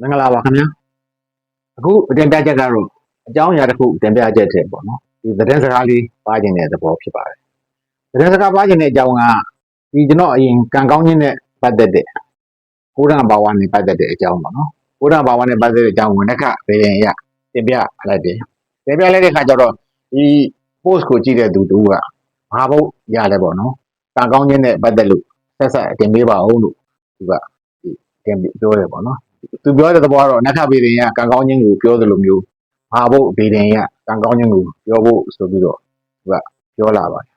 မင်္ဂလာပါခင်ဗျာအခုအတင်ပြချက်ကတော့အကြောင်းအရာတစ်ခုတင်ပြချက်တဲ့ပေါ့နော်ဒီသတင်းစကားလေးပါခြင်းတဲ့သဘောဖြစ်ပါတယ်သတင်းစကားပါခြင်းတဲ့အကြောင်းကဒီကျွန်တော်အရင်ကံကောင်းခြင်းနဲ့ပတ်သက်တဲ့ကိုရံဘာဝနဲ့ပတ်သက်တဲ့အကြောင်းပေါ့နော်ကိုရံဘာဝနဲ့ပတ်သက်တဲ့အကြောင်းဝန်ကဘယ်ရင်ရတင်ပြလိုက်တယ်တင်ပြလိုက်တဲ့ခါကျတော့ဒီ post ကိုကြည့်တဲ့သူတူကဘာဘုတ်ရလဲပေါ့နော်ကံကောင်းခြင်းနဲ့ပတ်သက်လို့ဆက်ဆက်တင်ပေးပါဦးလို့သူကဒီတင်ပြောတယ်ပေါ့နော် သူပြောတဲ့သဘောကတော့နက္ခဗေဒင်ကကံကောင်းခြင်းကိုပြောသလိုမျိုးဟာဖို့ဗေဒင်ကကံကောင်းခြင်းကိုပြောဖို့ဆိုပြီးတော့သူကပြောလာပါတယ်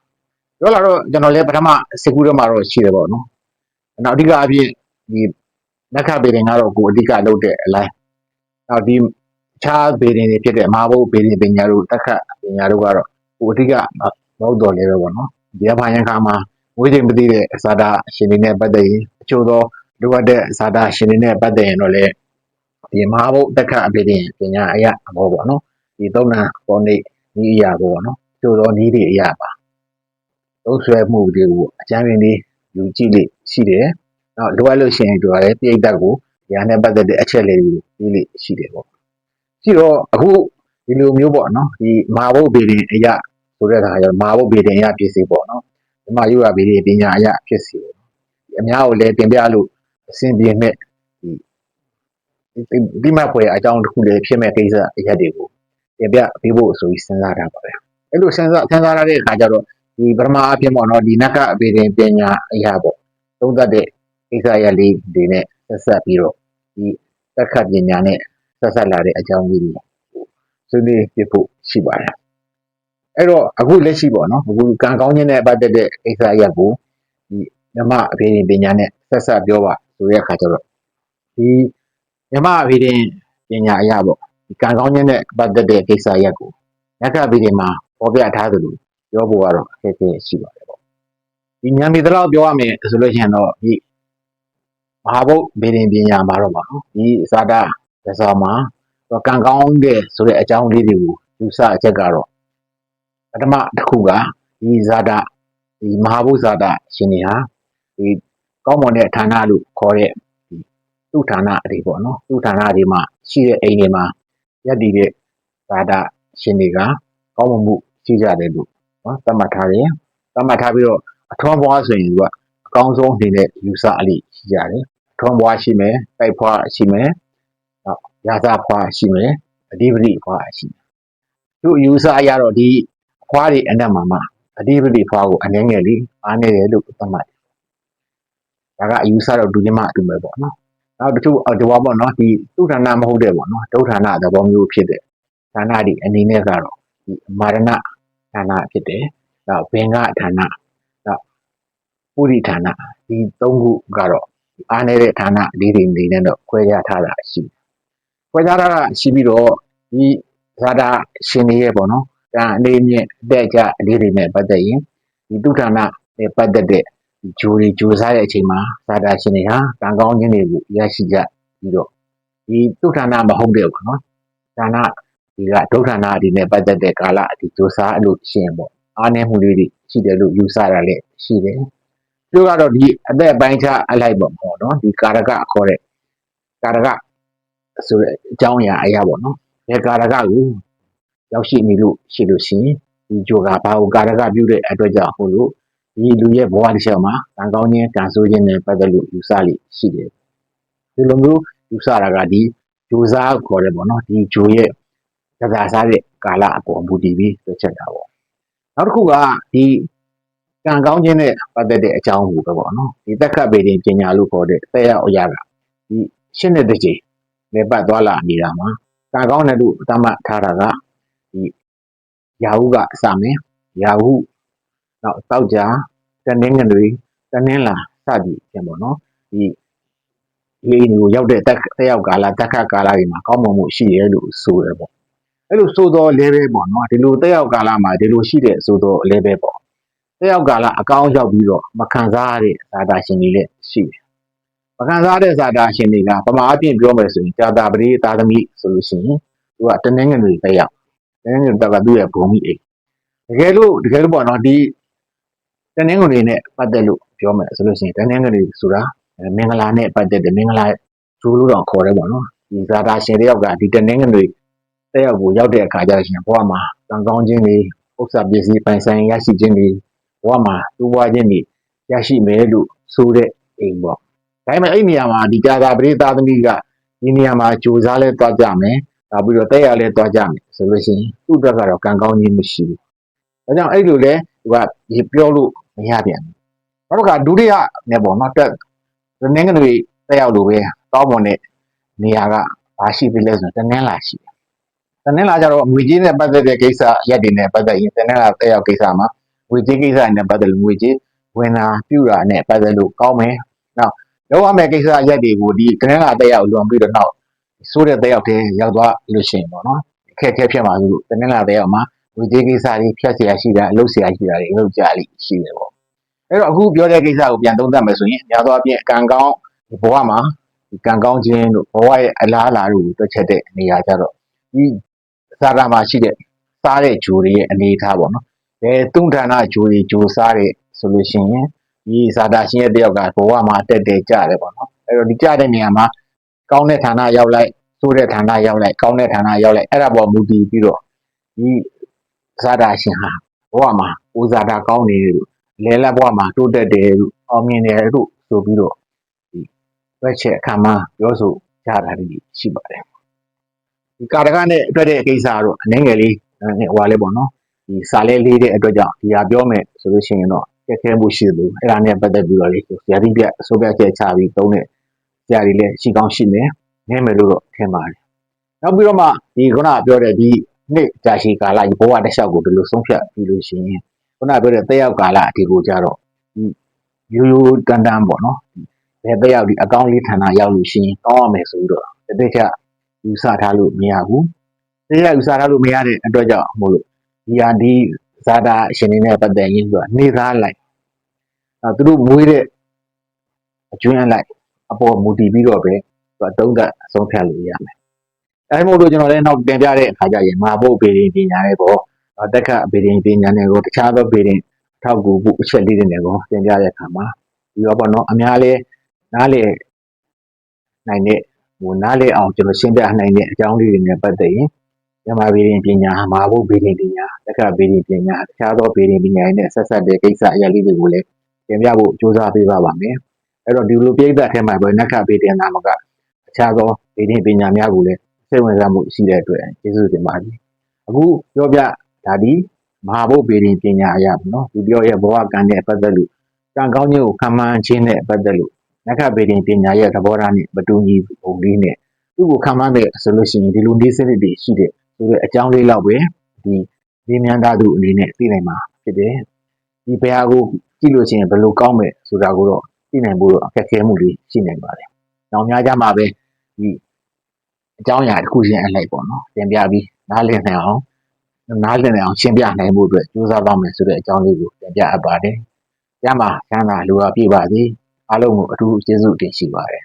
ပြောလာတော့ကျွန်တော်လည်းပထမစကူတော့မှာတော့ရှိတယ်ပေါ့နော်နောက်အဓိကအဖြစ်ဒီနက္ခဗေဒင်ကတော့ကိုအဓိကလုပ်တဲ့အလိုက်နောက်ဒီခြားဗေဒင်တွေဖြစ်တဲ့မဟာဘုတ်ဗေဒင်ပညာတို့တက်ခတ်ပညာတို့ကတော့ကိုအဓိကမဟုတ်တော့လည်းပဲပေါ့နော်ဒီအပိုင်းခါမှာဝိဇ္ဇင်ပတိတဲ့သာတာရှင်တွေနဲ့ပတ်သက်ရင်အချို့သော လိုအပ်တဲ့ဇာတာရှင်တွေနဲ့ပတ်သက်ရင်တော့လေဒီမဟာဘုတ်တက်ခအပိတင်ပညာအရာအဘောပေါ့နော်ဒီသုံးနာပေါ်နေဤအရာပေါ့နော်ကျိုးသောဤတွေအရာပါသုံးဆွဲမှုတွေကိုအကျမ်းပင်လေးယူကြည့်လိရှိတယ်နောက်လိုအပ်လို့ရှိရင်တို့လည်းပြိတ္တကိုဉာဏ်နဲ့ပတ်သက်တဲ့အချက်လေးတွေကိုပြီးလိရှိတယ်ပေါ့ရှိတော့အခုဒီလိုမျိုးပေါ့နော်ဒီမဟာဘုတ်ပိတင်အရာဆိုတဲ့အခါကျတော့မဟာဘုတ်ပိတင်အရာဖြစ်စီပေါ့နော်ဒီမှာယူရပိတင်ပညာအရာဖြစ်စီပေါ့အများကိုလည်းတင်ပြလို့ အဆင်ပြေမဲ့ဒီဒီမဖွယ်အကြောင်းတစ်ခုလည်းဖြစ်မဲ့ကိစ္စအရာတွေကိုတင်ပြပေးဖို့ဆိုပြီးစဉ်းစားတာပါပဲအဲ့လိုစဉ်းစားစဉ်းစားရတဲ့အခါကျတော့ဒီပထမအဖြစ်ပေါ့နော်ဒီနက္ခအပေတင်ပညာအရာပေါ့သုံးသပ်တဲ့ကိစ္စအရာလေးတွေနဲ့ဆက်ဆက်ပြီးတော့ဒီသက်ခတ်ပညာနဲ့ဆက်ဆက်လာတဲ့အကြောင်းလေးတွေဆွေးနွေးပြဖို့ရှိပါတယ်အဲ့တော့အခုလက်ရှိပေါ့နော်အခုကံကောင်းခြင်းနဲ့ပတ်သက်တဲ့ကိစ္စအရာကိုဒီမြမအပေတင်ပညာနဲ့ဆက်ဆက်ပြောပါ ဆိုတဲ့အခါကျတော့ဒီမြမအပေတင်ပညာအရာပေါ့ဒီကံကောင်းခြင်းနဲ့ပတ်သက်တဲ့ကိစ္စအရာကိုနက္ခအပေတင်မှာပေါ်ပြထားသလိုပြောဖို့ကတော့အခက်အခဲရှိပါတယ်ပေါ့ဒီဉာဏ်ဒီတော့ပြောရမယ်ဆိုလို့ရှိရင်တော့ဒီမဟာဘုတ်ဗေဒင်ပညာမှာတော့ပါနော်ဒီဇာတာသစ္စာမှာကံကောင်းတဲ့ဆိုတဲ့အကြောင်းလေးတွေကိုယူဆအချက်ကတော့ပထမတစ်ခုကဒီဇာတာဒီမဟာဘုဇာတာရှင်တွေဟာဒီ ကောင်းမွန်တဲ့ဌာနလို့ခေါ်တဲ့ဒီသူ့ဌာနတွေပေါ့နော်သူ့ဌာနတွေမှာရှိတဲ့အိမ်တွေမှာရက်တည်တဲ့ဇာတာရှင်တွေကကောင်းမွန်မှုရှိကြတယ်လို့နော်သတ်မှတ်ထားတယ်သတ်မှတ်ထားပြီးတော့အထွန်းဘွားဆိုရင်သူကအကောင်းဆုံးအနေနဲ့ယူဆအလိရှိကြတယ်အထွန်းဘွားရှိမယ်တိုက်ဘွားရှိမယ်နောက်ရာဇဘွားရှိမယ်အဓိပတိဘွားရှိမယ်သူယူဆအရတော့ဒီဘွားတွေအနက်မှာမှာအဓိပတိဘွားကိုအနေငယ်လေးအားနေတယ်လို့သတ်မှတ် ဒါကအယူဆတော့ဒုတိယမအတူပဲပေါ့နော်နောက်တစ်ခုဒီဘောပေါ့နော်ဒီသူဌာနမဟုတ်တဲ့ပေါ့နော်ဒုဌာနသဘောမျိုးဖြစ်တဲ့ဌာနဒီအနေနဲ့ကတော့ဒီမာရဏဌာနဖြစ်တယ်နောက်ဘင်္ဂဌာနနောက်ပုရိဌာနဒီသုံးခုကတော့အားနေတဲ့ဌာနလေးတွေနေနဲ့တော့ခွဲခြားထားတာရှိတယ်ခွဲခြားထားတာရှိပြီးတော့ဒီဇာတာရှင်တွေရဲ့ပေါ့နော်ဒါအနေနဲ့အတက်အကျအလေးတွေနဲ့ပတ်သက်ရင်ဒီသူဌာနနဲ့ပတ်သက်တဲ့ ဂျိုတွေဂျိုစားတဲ့အချိန်မှာဇာတာရှင်တွေဟာ ကံကောင်းခြင်းတွေကို ရရှိကြပြီးတော့ ဒီသူဌာနမဟုတ်တဲ့ပေါ့နော် ဌာနဒီကဒုဌာနဒီနဲ့ ပတ်သက်တဲ့ကာလ ဒီဂျိုစားလို့ရှိရင်ပေါ့ အားနည်းမှုလေးတွေ ရှိတယ်လို့ ယူဆတာလည်း ရှိတယ်ပြောကတော့ ဒီအသက်ပိုင်းခြားအလိုက်ပေါ့ပေါ့နော် ဒီကာရကခေါ်တဲ့ ကာရကဆိုတဲ့ အကြောင်းအရာအရာပေါ့နော်ဒီကာရကကို ရောက်ရှိနေလို့ရှိလို့ရှိရင် ဒီဂျိုကဘာကို ကာရကပြုတဲ့အတွက်ကြောင့်ဟိုလို့ ဒီလူရဲ့ဘဝတစ်လျှောက်မှာကံကောင်းခြင်းကံဆိုးခြင်းနဲ့ပတ်သက်လို့ယူဆလိရှိတယ်ဒီလိုမျိုးယူဆတာကဒီဂျိုစားခေါ်တယ်ပေါ့နော်ဒီဂျိုရဲ့ကစားစားတဲ့ကာလအပေါ်မူတည်ပြီးတွက်ချက်တာပေါ့နောက်တစ်ခုကဒီကံကောင်းခြင်းနဲ့ပတ်သက်တဲ့အကြောင်းကိုပဲပေါ့နော်ဒီတက်ခတ်ပေတင်ပညာလို့ခေါ်တဲ့သက်ရောက်အရာကဒီရှင်းတဲ့တစ်ချိန်လေပတ်သွားလာနေတာမှာကံကောင်းတဲ့လူအတမထားတာကဒီရာဟုကအစမယ်ရာဟုနောက်တောက်ကြ တနင်္ဂနွေတနင်္လာစသည်ပြန်ပေါ့နော်ဒီဒီအိမ်ကိုရောက်တဲ့တက်တက်ရောက်ကာလတက်ခတ်ကာလတွေမှာကောင်းမွန်မှုရှိရဲလို့ဆိုရပေါ့အဲ့လိုဆိုတော့ level ပေါ့နော်ဒီလိုတက်ရောက်ကာလမှာဒီလိုရှိတဲ့ဆိုတော့ level ပေါ့တက်ရောက်ကာလအကောင်းရောက်ပြီးတော့မခံစားရတဲ့ဇာတာရှင်တွေလည်းရှိတယ်မခံစားတဲ့ဇာတာရှင်တွေကပမာအပြင်ပြောမယ်ဆိုရင်ဇာတာပရိသာသမီဆိုလို့ရှိရင်သူကတနင်္ဂနွေတက်ရောက်တနင်္ဂနွေတက်ကသူ့ရဲ့ဘုံမိအိမ်တကယ်လို့တကယ်လို့ပေါ့နော်ဒီ တနင်္ဂနွေနဲ့ပတ်သက်လို့ပြောမယ်ဆိုလို့ရှိရင်တနင်္ဂနွေဆိုတာမင်္ဂလာနဲ့ပတ်သက်တယ်မင်္ဂလာဂျိုးလို့တော့ခေါ်တယ်ပေါ့နော်ဒီဇာတာရှင်တယောက်ကဒီတနင်္ဂနွေတက်ရောက်ကိုရောက်တဲ့အခါကျတော့ရှင်ဘဝမှာကံကောင်းခြင်းတွေဥစ္စာပစ္စည်းပိုင်ဆိုင်ရရှိခြင်းတွေဘဝမှာတိုးပွားခြင်းတွေရရှိမယ်လို့ဆိုတဲ့အိမ်ပေါ့ဒါပေမဲ့အဲ့ဒီနေရာမှာဒီကြာသာပရိသသမီးကဒီနေရာမှာကြိုးစားလဲတွားကြမယ်ဒါပြီးတော့တက်ရလဲတွားကြမယ်ဆိုလို့ရှိရင်သူ့အတွက်ကတော့ကံကောင်းခြင်းမရှိဘူးဒါကြောင့်အဲ့လိုလဲသူကဒီပြောလို့ မရပြန်ဘူးနောက်တစ်ခါဒုတိယနဲ့ပေါ့နော်တက်တနင်္ဂနွေတက်ရောက်လို့ပဲတောင်းပေါ်တဲ့နေရာကဘာရှိပြီလဲဆိုတော့တနင်္လာရှိတယ်တနင်္လာကျတော့ငွေကြေးနဲ့ပတ်သက်တဲ့ကိစ္စရက်တွေနဲ့ပတ်သက်ရင်တနင်္လာတက်ရောက်ကိစ္စမှာငွေကြေးကိစ္စနဲ့ပတ်သက်လို့ငွေကြေးဝင်တာပြုတာနဲ့ပတ်သက်လို့ကောင်းမယ်နောက်လောက်ရမယ့်ကိစ္စရက်တွေကိုဒီတနင်္လာတက်ရောက်လွန်ပြီးတော့နောက်ဆိုးတဲ့တက်ရောက်တဲ့ရောက်သွားလို့ရှိရင်ပေါ့နော်အခက်အခဲဖြစ်မှာလို့တနင်္လာတက်ရောက်မှာငွေကြေးကိစ္စတွေဖြတ်เสียရှိတာအလုပ်เสียရှိတာတွေအလုပ်ကြလိရှိတယ်ပေါ့ အဲ့တော့အခုပြောတဲ့ကိစ္စကိုပြန်သုံးသပ်မယ်ဆိုရင်များသောအားဖြင့်ကံကောင်းဒီဘဝမှာဒီကံကောင်းခြင်းတို့ဘဝရဲ့အလားအလာတို့ကိုတွက်ချက်တဲ့နေရာကြတော့ဒီသာတာမှာရှိတဲ့စားတဲ့ဂျိုတွေရဲ့အနေအထားပေါ့နော်။အဲတုံဌာနဂျိုတွေဂျိုစားတဲ့ဆိုလို့ရှိရင်ဒီဇာတာရှင်ရဲ့တယောက်ကဘဝမှာတက်တယ်ကြတယ်ပေါ့နော်။အဲ့တော့ဒီကြတဲ့နေရာမှာကောင်းတဲ့ဌာနရောက်လိုက်ဆိုးတဲ့ဌာနရောက်လိုက်ကောင်းတဲ့ဌာနရောက်လိုက်အဲ့ဒါပေါ်မူတည်ပြီးတော့ဒီဇာတာရှင်ဟာဘဝမှာဦးဇာတာကောင်းနေတယ်လို့ လဲလက်ဘဝမှာတိုးတက်တယ်လို့အောင်မြင်တယ်လို့ဆိုပြီးတော့တွက်ချက်အခါမှာပြောဆိုကြတာတွေရှိပါတယ်ဒီကာရကနဲ့အတွက်တဲ့ကိစ္စကတော့အနည်းငယ်လေးဟိုဟာလေးပေါ့နော်ဒီစာလေးလေးတဲ့အတွက်ကြောင့်ဒီဟာပြောမယ်ဆိုလို့ရှိရင်တော့ကြက်ခဲမှုရှိလို့အဲ့ဒါနဲ့ပတ်သက်ပြီးတော့လေဇာတိပြအစိုးပြချက်ချပြီးသုံးတဲ့ဇာတိလည်းရှိကောင်းရှိမယ်နည်းမယ်လို့တော့ထင်ပါတယ်နောက်ပြီးတော့မှဒီခုနကပြောတဲ့ဒီနေ့ကြာရှည်ကာလဒီဘဝတစ်လျှောက်ကိုဒီလိုဆုံးဖြတ်ပြီးလို့ရှိရင် ခုနကပြောတဲ့တက်ရောက်ကာလအဒီကိုကြတော့ဒီရိုးရိုးတန်တန်ပေါ့နော်ဘယ်တစ်ယောက်ဒီအကောင့်လေးဌာနရောက်လို့ရှိရင်ကောင်းရမယ်ဆိုပြီးတော့တတိယယူဆထားလို့မရဘူးတတိယယူဆထားလို့မရတဲ့အတွက်ကြောင့်မို့လို့ဒီဟာဒီဇာတာအရှင်နေနဲ့ပတ်သက်ရင်သူကနေသားလိုက်အဲသူတို့မွေးတဲ့အကျွမ်းအလိုက်အပေါ်မူတည်ပြီးတော့ပဲသူအတုံးသက်အဆုံးဖြတ်လို့ရမယ်အဲမို့လို့ကျွန်တော်လည်းနောက်တင်ပြတဲ့အခါကျရင်မာဖို့ပေရင်ပညာရဲ့ပေါ့ တက်ခတ်ပေရင်ပညာနဲ့ကိုတခြားသောပေရင်ထောက်ကူဖို့အချက်လေးတွေနဲ့ကိုတင်ပြတဲ့အခါမှာဒီတော့ပေါ့နော်အများလဲနားလေနိုင်တဲ့ဟိုနားလေအောင်ကျွန်တော်ရှင်းပြနိုင်တဲ့အကြောင်းလေးတွေနဲ့ပတ်သက်ရင်မြန်မာပြည်ရင်ပညာမှာဖို့ပြည်ရင်ပညာတက္ကပြည်ရင်ပညာတခြားသောပြည်ရင်ပညာတွေနဲ့ဆက်ဆက်တဲ့ကိစ္စအရာလေးတွေကိုလည်းတင်ပြဖို့ကြိုးစားပေးပါပါမယ်အဲ့တော့ဒီလိုပြိဿထဲမှာပဲနက္ခပြည်တင်နာမကတခြားသောပြည်ရင်ပညာများကိုလည်းစိတ်ဝင်စားမှုရှိတဲ့အတွက်ကျေးဇူးတင်ပါတယ်အခုပြောပြ ဒါဒီမဟာဘုတ်ပြည်ရင်ပညာအရာပေါ့နော်ဒီပြောရဲ့ဘဝကံနဲ့ပတ်သက်လို့ကံကောင်းခြင်းကိုခံမှန်းခြင်းနဲ့ပတ်သက်လို့နက္ခပေတင်ပညာရဲ့သဘောထားနဲ့မတူညီပုံလေးနဲ့သူ့ကိုခံမှန်းတဲ့ဆိုလို့ရှိရင်ဒီလိုနေစနစ်တွေရှိတဲ့ဆိုတဲ့အကြောင်းလေးလောက်ပဲဒီဒီမြန်သားသူအနေနဲ့သိနိုင်မှာဖြစ်တယ်ဒီဘယ်ဟာကိုကြည့်လို့ရှိရင်ဘယ်လိုကောင်းမယ်ဆိုတာကိုတော့သိနိုင်ဖို့တော့အခက်အခဲမှုတွေရှိနိုင်ပါတယ်။နောက်များကြမှာပဲဒီအကြောင်းအရာတစ်ခုချင်းအလိုက်ပေါ့နော်။တင်ပြပြီးနားလည်နိုင်အောင် နားလည်နိုင်အောင်ရှင်းပြနိုင်ဖို့အတွက်ကြိုးစားပါမယ်ဆိုတဲ့အကြောင်းလေးကိုတင်ပြအပ်ပါတယ်။ကျမ်းပါချမ်းသာလူအားပြည့်ပါစေ။အားလုံးကိုအထူးကျေးဇူးတင်ရှိပါတယ်